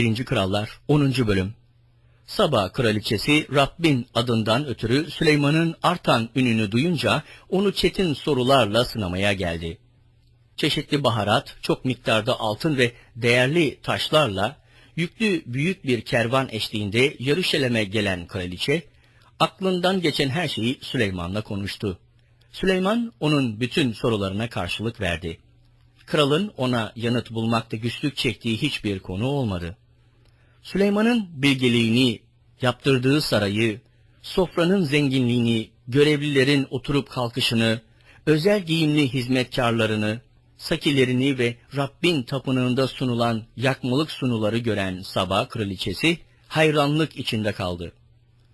1. Krallar 10. Bölüm Saba kraliçesi Rabbin adından ötürü Süleyman'ın artan ününü duyunca onu çetin sorularla sınamaya geldi. Çeşitli baharat, çok miktarda altın ve değerli taşlarla yüklü büyük bir kervan eşliğinde Yarışelem'e gelen kraliçe, aklından geçen her şeyi Süleyman'la konuştu. Süleyman onun bütün sorularına karşılık verdi. Kralın ona yanıt bulmakta güçlük çektiği hiçbir konu olmadı. Süleyman'ın bilgeliğini, yaptırdığı sarayı, sofranın zenginliğini, görevlilerin oturup kalkışını, özel giyimli hizmetkarlarını, sakilerini ve Rabbin tapınağında sunulan yakmalık sunuları gören Saba kraliçesi hayranlık içinde kaldı.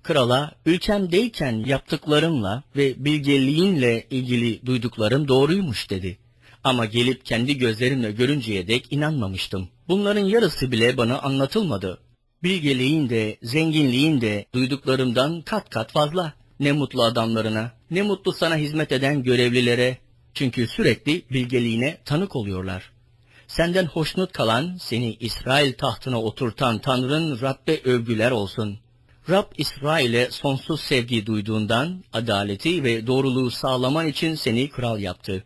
Krala ülkemdeyken yaptıklarımla ve bilgeliğinle ilgili duyduklarım doğruymuş dedi. Ama gelip kendi gözlerimle görünceye dek inanmamıştım. Bunların yarısı bile bana anlatılmadı. Bilgeliğin de, zenginliğin de duyduklarımdan kat kat fazla. Ne mutlu adamlarına, ne mutlu sana hizmet eden görevlilere. Çünkü sürekli bilgeliğine tanık oluyorlar. Senden hoşnut kalan, seni İsrail tahtına oturtan Tanrı'nın Rabbe övgüler olsun. Rab İsrail'e sonsuz sevgi duyduğundan, adaleti ve doğruluğu sağlaman için seni kral yaptı.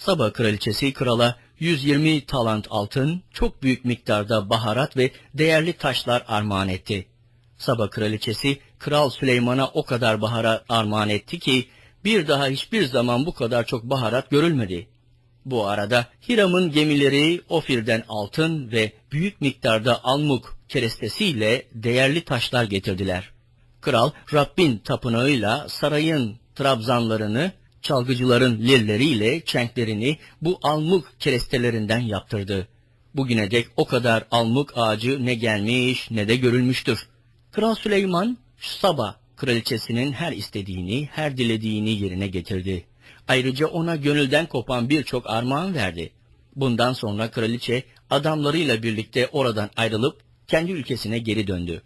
Saba kraliçesi krala 120 talant altın, çok büyük miktarda baharat ve değerli taşlar armağan etti. Saba kraliçesi Kral Süleyman'a o kadar baharat armağan etti ki bir daha hiçbir zaman bu kadar çok baharat görülmedi. Bu arada Hiram'ın gemileri Ofir'den altın ve büyük miktarda almuk kerestesiyle değerli taşlar getirdiler. Kral Rabbin tapınağıyla sarayın trabzanlarını çalgıcıların lilleriyle çenklerini bu almuk kerestelerinden yaptırdı. Bugüne dek o kadar almuk ağacı ne gelmiş ne de görülmüştür. Kral Süleyman, Saba kraliçesinin her istediğini, her dilediğini yerine getirdi. Ayrıca ona gönülden kopan birçok armağan verdi. Bundan sonra kraliçe adamlarıyla birlikte oradan ayrılıp kendi ülkesine geri döndü.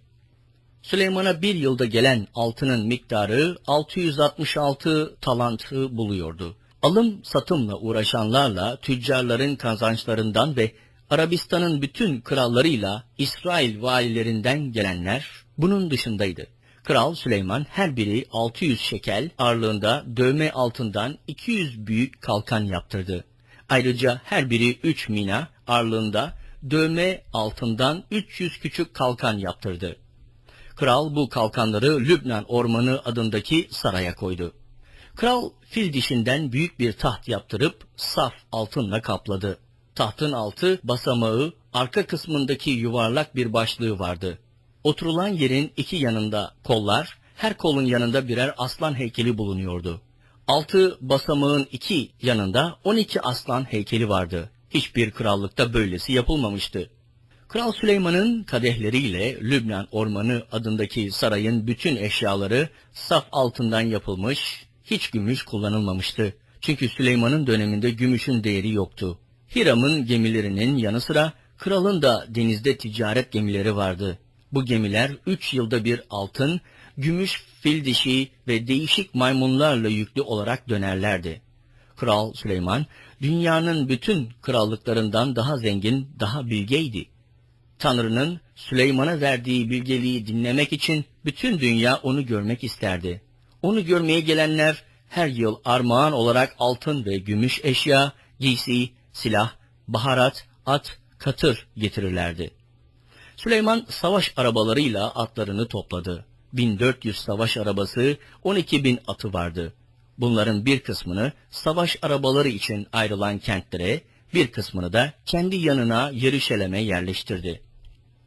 Süleyman'a bir yılda gelen altının miktarı 666 talantı buluyordu. Alım satımla uğraşanlarla tüccarların kazançlarından ve Arabistan'ın bütün krallarıyla İsrail valilerinden gelenler bunun dışındaydı. Kral Süleyman her biri 600 şekel ağırlığında dövme altından 200 büyük kalkan yaptırdı. Ayrıca her biri 3 mina ağırlığında dövme altından 300 küçük kalkan yaptırdı. Kral bu kalkanları Lübnan Ormanı adındaki saraya koydu. Kral fil dişinden büyük bir taht yaptırıp saf altınla kapladı. Tahtın altı basamağı, arka kısmındaki yuvarlak bir başlığı vardı. Oturulan yerin iki yanında kollar, her kolun yanında birer aslan heykeli bulunuyordu. Altı basamağın iki yanında on iki aslan heykeli vardı. Hiçbir krallıkta böylesi yapılmamıştı. Kral Süleyman'ın kadehleriyle Lübnan Ormanı adındaki sarayın bütün eşyaları saf altından yapılmış, hiç gümüş kullanılmamıştı. Çünkü Süleyman'ın döneminde gümüşün değeri yoktu. Hiram'ın gemilerinin yanı sıra kralın da denizde ticaret gemileri vardı. Bu gemiler üç yılda bir altın, gümüş, fil dişi ve değişik maymunlarla yüklü olarak dönerlerdi. Kral Süleyman, dünyanın bütün krallıklarından daha zengin, daha bilgeydi. Tanrı'nın Süleyman'a verdiği bilgeliği dinlemek için bütün dünya onu görmek isterdi. Onu görmeye gelenler her yıl armağan olarak altın ve gümüş eşya, giysi, silah, baharat, at, katır getirirlerdi. Süleyman savaş arabalarıyla atlarını topladı. 1400 savaş arabası, 12 bin atı vardı. Bunların bir kısmını savaş arabaları için ayrılan kentlere, bir kısmını da kendi yanına Yeruşalim'e yerleştirdi.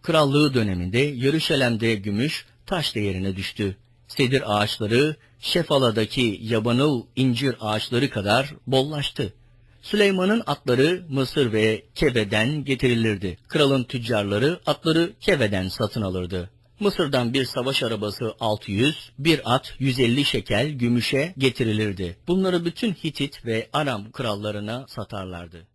Krallığı döneminde Yeruşalim'de gümüş taş değerine düştü. Sedir ağaçları Şefala'daki yabanıl incir ağaçları kadar bollaştı. Süleyman'ın atları Mısır ve Kebe'den getirilirdi. Kralın tüccarları atları Kebe'den satın alırdı. Mısır'dan bir savaş arabası 600, bir at 150 şekel gümüşe getirilirdi. Bunları bütün Hitit ve Aram krallarına satarlardı.